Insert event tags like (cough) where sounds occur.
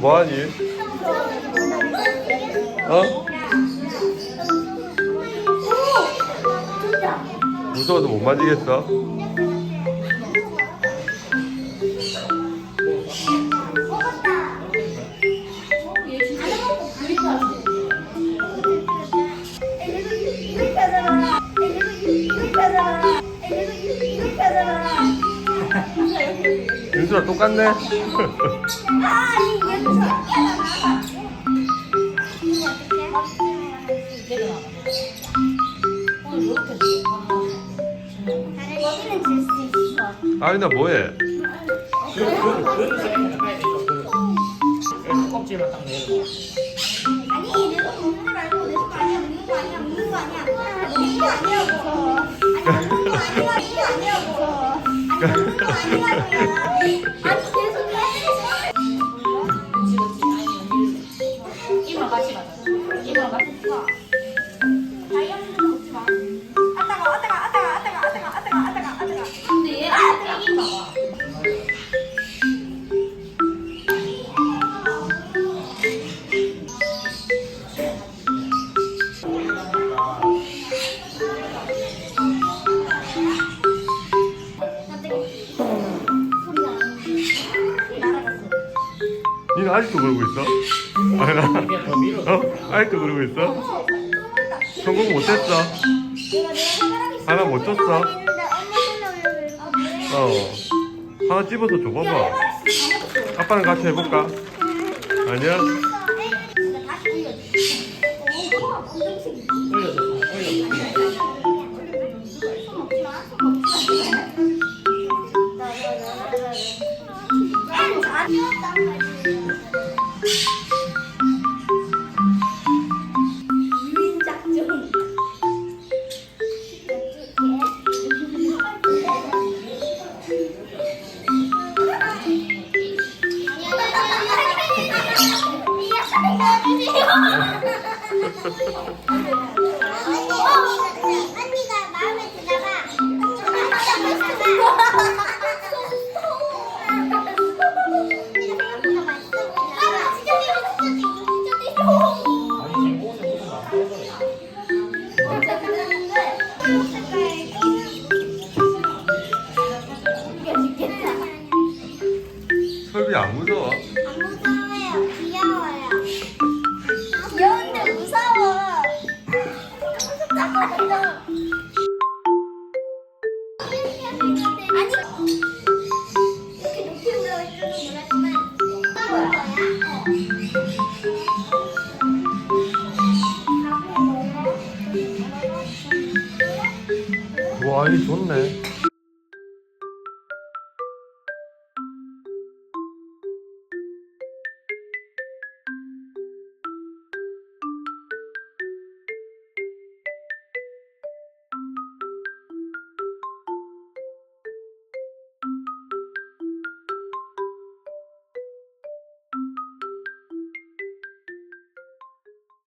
뭐하니? 어? 무서워서 못 만지겠어? 윤수랑 똑같네? (laughs) 아리나 뭐해? 껍질만 딱 내려. 아니 내가 먹는 거 말고 내거 아니야. 먹는 거 아니야. 먹는 거 아니야. 먹는 거 아니라고 아니 먹는 거 아니야 Ai, 니는 아직도 그러고 있어? 이게 더 밀어. 어? 아직도 그러고 있어? 성공 못했어 하나 못 줬어? 어 하나 집어서 줘봐봐 아빠랑 같이 해볼까? 아니야? 설비 안 무서워? 안 무서워 와, 이 좋네.